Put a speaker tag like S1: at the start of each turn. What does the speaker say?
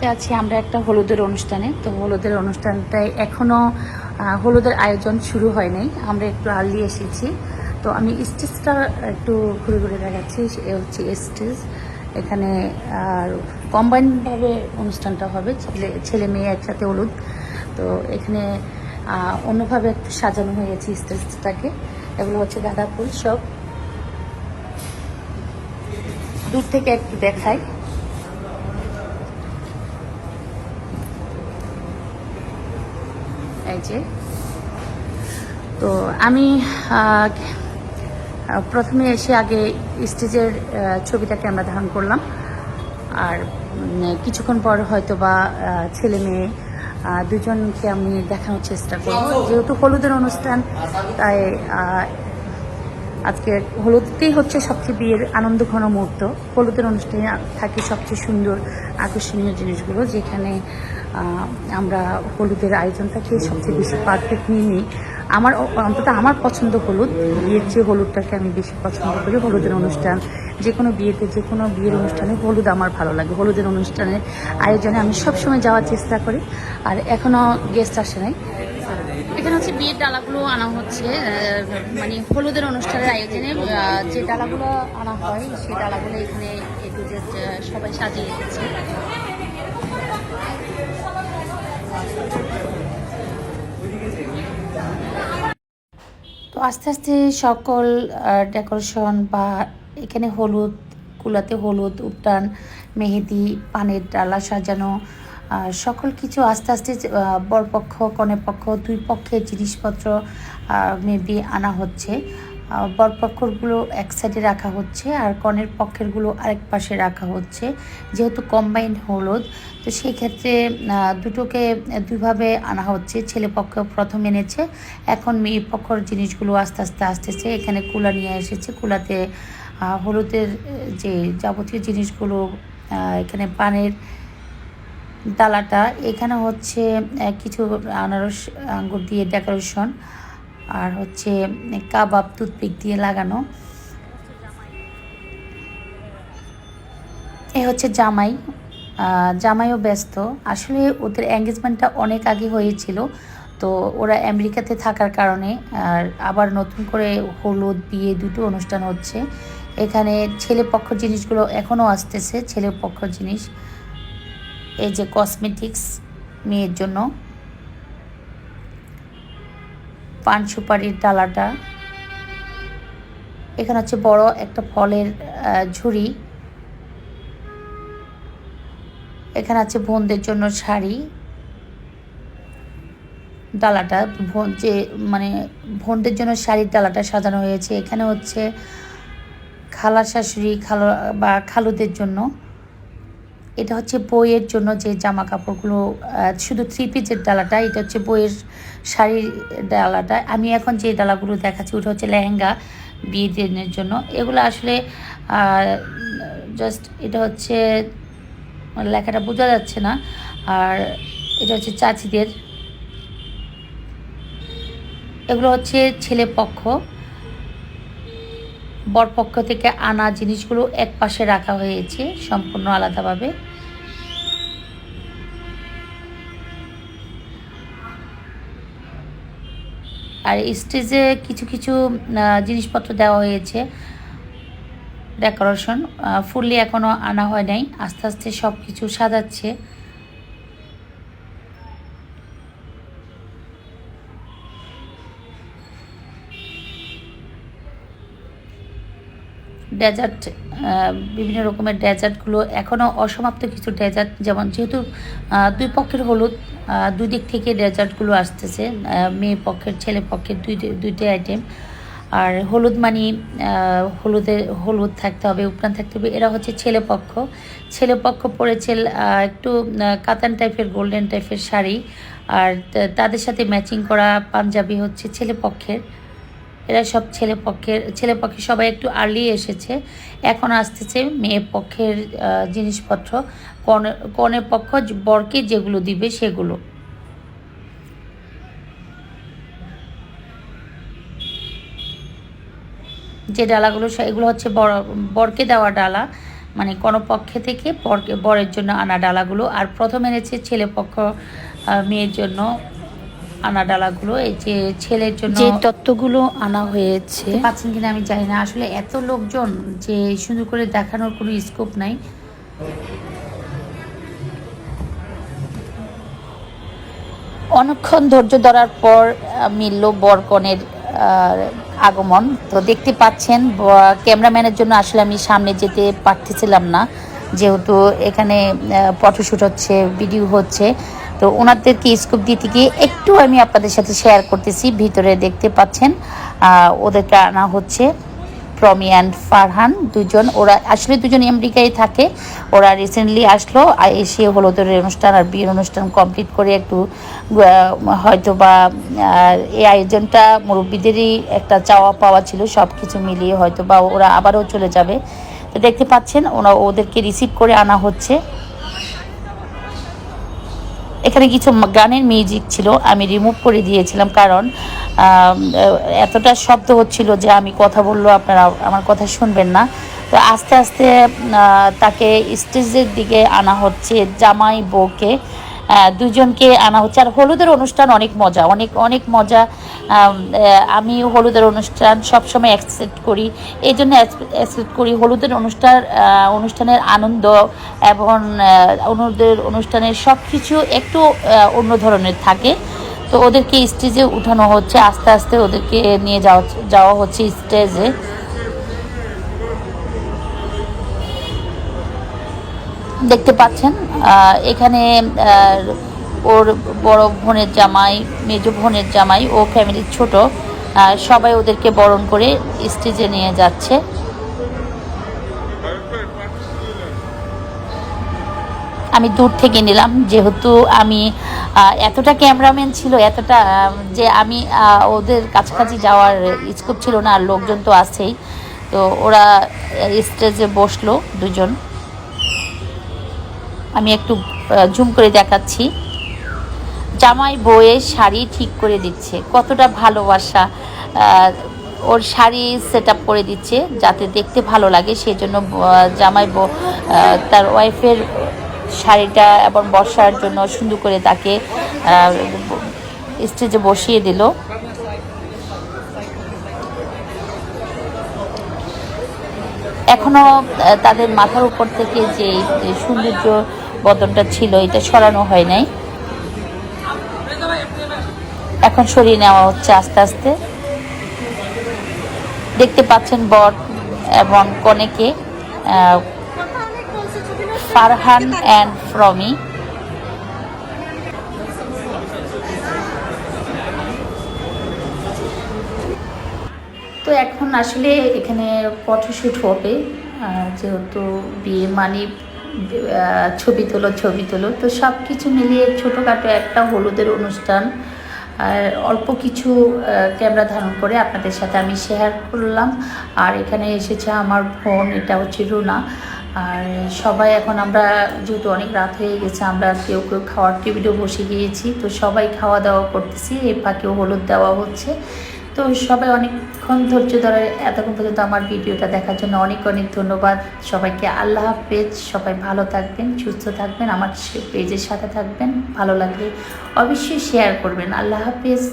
S1: মুহূর্তে আছি আমরা একটা হলুদের অনুষ্ঠানে। তো হলুদের অনুষ্ঠানটায় এখনও হলুদের আয়োজন শুরু হয় নাই। আমরা একটু আর্লি এসেছি। তো আমি স্টেজটা একটু ঘুরে ঘুরে দেখাচ্ছি। এ হচ্ছে স্টেজ। এখানে আর কম্বাইনভাবে অনুষ্ঠানটা হবে। ছেলে ছেলে মেয়ে একসাথে হলুদ। তো এখানে অন্যভাবে একটু সাজানো হয়ে হয়েছে স্টেজটাকে। এগুলো হচ্ছে গাঁদা ফুল সব। দূর থেকে একটু দেখাই। যে তো আমি প্রথমে এসে আগে স্টেজের ছবিটাকে আমরা ধারণ করলাম। আর কিছুক্ষণ পর হয়তো বা ছেলে মেয়ে দুজনকে আমি দেখানোর চেষ্টা করব। যেহেতু হলুদের অনুষ্ঠান, তাই আজকে হলুদটাই হচ্ছে সবচেয়ে বিয়ের আনন্দ ঘন মুহূর্ত। হলুদের অনুষ্ঠানে থাকে সবচেয়ে সুন্দর, আকর্ষণীয় জিনিসগুলো, যেখানে আমরা হলুদের আয়োজন আয়োজনটাকে সবচেয়ে বেশি পারফেক্ট নিয়ে নিই। আমার অন্তত আমার পছন্দ হলুদ। বিয়ের যে হলুদটাকে আমি বেশি পছন্দ করি। হলুদের অনুষ্ঠান যে কোনো বিয়েতে যে কোনো বিয়ের অনুষ্ঠানে হলুদ আমার ভালো লাগে। হলুদের অনুষ্ঠানের আয়োজনে আমি সবসময় যাওয়ার চেষ্টা করি। আর এখনও গেস্ট আসে নাই। এখানে হচ্ছে বিয়ের ডালাগুলো আনা হচ্ছে মানে হলুদের অনুষ্ঠানের আয়োজনে যে ডালাগুলো আনা হয়, সেই ডালাগুলো এখানে এ টু জেড সবাই সাজিয়ে রেখেছে। তো আস্তে আস্তে সকল ডেকোরেশন বা এখানে হলুদ, কুলাতে হলুদ উপটান মেহেদি, পানের ডালা সাজানো সকল কিছু আস্তে আস্তে বরপক্ষ কনেপক্ষ দুই পক্ষের জিনিসপত্র মেবি আনা হচ্ছে। বরপক্ষরগুলো এক সাইডে রাখা হচ্ছে আর কনের পক্ষেরগুলো আরেক পাশে রাখা হচ্ছে। যেহেতু কম্বাইন্ড হলুদ, তো সেই ক্ষেত্রে দুটোকে দুইভাবে আনা হচ্ছে। ছেলে পক্ষ প্রথম এনেছে, এখন মেয়ে পক্ষর জিনিসগুলো আস্তে আস্তে আসতেছে। এখানে কুলা নিয়ে এসেছে। কুলাতে হলুদের যে যাবতীয় জিনিসগুলো এখানে পানের ডালাটা এখানে হচ্ছে কিছু আনারস আঙ্গুর দিয়ে ডেকোরেশন, আর হচ্ছে কাবাব, টুথপিক দিয়ে লাগানো। এ হচ্ছে জামাই জামাইও ব্যস্ত। আসলে ওদের এঙ্গেজমেন্টটা অনেক আগে হয়েছিল, তো ওরা আমেরিকাতে থাকার কারণে, আর আবার নতুন করে হলুদ, বিয়ে দুটো অনুষ্ঠান হচ্ছে। এখানে ছেলে পক্ষ জিনিসগুলো এখনও আসতেছে ছেলে পক্ষ জিনিস। এই যে কসমেটিক্স মেয়ের জন্য। পান সুপারির ডালাটা। এখানে হচ্ছে বড় একটা ফলের ঝুড়ি। এখানে আছে বোনদের জন্য শাড়ি। ডালাটা, বোন যে মানে বোনদের জন্য শাড়ির ডালাটা সাজানো হয়েছে। এখানে হচ্ছে খালা শাশুড়ি, খালো বা খালুদের জন্য। এটা হচ্ছে বইয়ের জন্য যে জামা কাপড়গুলো শুধু থ্রি পিসের ডালাটা, এটা হচ্ছে বইয়ের শাড়ির ডালাটা। আমি এখন যে ডালাগুলো দেখাচ্ছি, ওটা হচ্ছে লেহেঙ্গা বিয়ে দিনের জন্য। এগুলো আসলে জাস্ট এটা হচ্ছে মানে লেখাটা বোঝা যাচ্ছে না। আর এটা হচ্ছে চাচিদের। এগুলো হচ্ছে ছেলে পক্ষ। বরপক্ষ থেকে আনা জিনিসগুলো এক পাশে রাখা হয়েছে, সম্পূর্ণ আলাদাভাবে। আর স্টেজে কিছু কিছু জিনিসপত্র দেওয়া হয়েছে। ডেকোরেশন ফুললি এখনও আনা হয় নাই। আস্তে আস্তে সব কিছু সাজাচ্ছে। ডেজার্ট বিভিন্ন রকমের ডেজার্টগুলো এখনও অসমাপ্ত কিছু ডেজার্ট যেমন যেহেতু দুই পক্ষের হলুদ দুই দিক থেকে ডেজার্টগুলো আসতেছে মেয়ে পক্ষের ছেলে পক্ষের দুই দুইটি আইটেম আর হলুদ মানি হলুদে হলুদ থাকতে হবে উপরান থাকতে হবে এরা হচ্ছে ছেলে পক্ষ। ছেলে পক্ষ আহ, একটু কাতান টাইপের গোল্ডেন টাইপের শাড়ি। আর তাদের সাথে ম্যাচিং করা পাঞ্জাবি হচ্ছে ছেলে পক্ষের। এরা সব ছেলে পক্ষের, ছেলে পক্ষে সবাই একটু আর্লি এসেছে। এখন আসতেছে মেয়ে পক্ষের জিনিসপত্র কনে কনের পক্ষ, বরকে যেগুলো দিবে সেগুলো। যে ডালাগুলো এগুলো হচ্ছে বর বরকে দেওয়া ডালা। মানে কোনো পক্ষে থেকে বরের জন্য আনা ডালাগুলো। আর প্রথম এনেছে ছেলে পক্ষ মেয়ের জন্য আনা ডালাগুলো এই যে ছেলের জন্য যে তত্ত্বগুলো আনা হয়েছে। পাচ্ছেন কিনা আমি জানি না। আসলে এত লোকজন যে সুন্দর করে দেখানোর কোনো স্কোপ নাই। অনেকক্ষণ ধৈর্য ধরার পর মিলল বরকনের আগমন। তো দেখতে পাচ্ছেন ক্যামেরাম্যানের জন্য আসলে আমি সামনে যেতে পারতেছিলাম না। যেহেতু এখানে ফটোশ্যুট হচ্ছে ভিডিও হচ্ছে। তো ওনাদেরকে স্কোপ দিতে গিয়ে একটু আমি আপনাদের সাথে শেয়ার করতেছি, ভিতরে দেখতে পাচ্ছেন ওদেরকে আনা হচ্ছে প্রমি অ্যান্ড ফারহান দুজন। ওরা আসলে দুজন আমেরিকায় থাকে। ওরা রিসেন্টলি আসলো, আর এসে হলো হলুদের অনুষ্ঠান আর বিয়ের অনুষ্ঠান কমপ্লিট করে একটু হয়তো বা এই আয়োজনটা মুরব্বীদেরই একটা চাওয়া পাওয়া ছিল সব কিছু মিলিয়ে হয়তো বা ওরা আবারও চলে যাবে। তো দেখতে পাচ্ছেন ওরা ওদেরকে রিসিভ করে আনা হচ্ছে। এখানে কিছু গানের মিউজিক ছিল, আমি রিমুভ করে দিয়েছিলাম কারণ এতটা শব্দ হচ্ছিল যে আমি কথা বলল, আপনারা আমার কথা শুনবেন না। তো আস্তে আস্তে তাকে স্টেজের দিকে আনা হচ্ছে জামাই বউকে। দুজনকে আনা হচ্ছে। আর হলুদের অনুষ্ঠান অনেক মজা অনেক অনেক মজা। আম, হলুদের অনুষ্ঠান সবসময় অ্যাকসেপ্ট করি। এই জন্য অ্যাকসেপ্ট করি হলুদের অনুষ্ঠান অনুষ্ঠানের আনন্দ এবং হলুদের অনুষ্ঠানের সব কিছু একটু অন্য ধরনের থাকে। তো ওদেরকে স্টেজে উঠানো হচ্ছে আস্তে আস্তে ওদেরকে নিয়ে যাওয়া যাওয়া হচ্ছে স্টেজে দেখতে পাচ্ছেন। এখানে ওর বড় বোনের জামাই, মেজ বোনের জামাই, ও ফ্যামিলির ছোট সবাই ওদেরকে বরণ করে স্টেজে নিয়ে যাচ্ছে। আমি দূর থেকে নিলাম, যেহেতু আমি এতটা ক্যামেরাম্যান ছিল, এতটা যে আমি ওদের কাছাকাছি যাওয়ার স্কোপ ছিল না, আর লোকজন তো আছেই। তো ওরা স্টেজে বসল দুজন। আমি একটু জুম করে দেখাচ্ছি। জামাই বউয়ের শাড়ি ঠিক করে দিচ্ছে। কতটা ভালোবাসা ওর শাড়ি সেট আপ করে দিচ্ছে যাতে দেখতে ভালো লাগে। সেই জন্য জামাই তার ওয়াইফের শাড়িটা এবং বসার জন্য সুন্দর করে তাকে স্টেজে বসিয়ে দিল। এখনও তাদের মাথার উপর থেকে যে সৌন্দর্য বদনটা ছিল, এটা সরানো হয় নাই। এখন সরিয়ে নেওয়া হচ্ছে আস্তে আস্তে। দেখতে পাচ্ছেন বট এবং কনেকে ফারহান অ্যান্ড ফ্রমি। তো এখন আসলে এখানে ফটোশ্যুট হবে যেহেতু বিয়ে মানে ছবি তোলো ছবি তোলো, তো সব কিছু মিলিয়ে ছোটোখাটো একটা হলুদের অনুষ্ঠান, আর অল্প কিছু ক্যামেরা ধারণ করে আপনাদের সাথে আমি শেয়ার করলাম। আর এখানে এসেছে আমার ফোন এটা হচ্ছে রুনা। আর সবাই এখন আমরা, যেহেতু অনেক রাত হয়ে গেছে, আমরা কেউ কেউ খাওয়ার টেবিলেও বসে গিয়েছি, তো সবাই খাওয়া দাওয়া করতেছি এই ফাঁকেও হলুদ দেওয়া হচ্ছে। তো সবাই অনেকক্ষণ ধৈর্য ধরে এতক্ষণ পর্যন্ত আমার ভিডিওটা দেখার জন্য অনেক অনেক ধন্যবাদ। সবাইকে আল্লাহ হাফেজ। সবাই ভালো থাকবেন, সুস্থ থাকবেন, আমার পেজের সাথে থাকবেন। ভালো লাগলে অবশ্যই শেয়ার করবেন। আল্লাহ হাফেজ।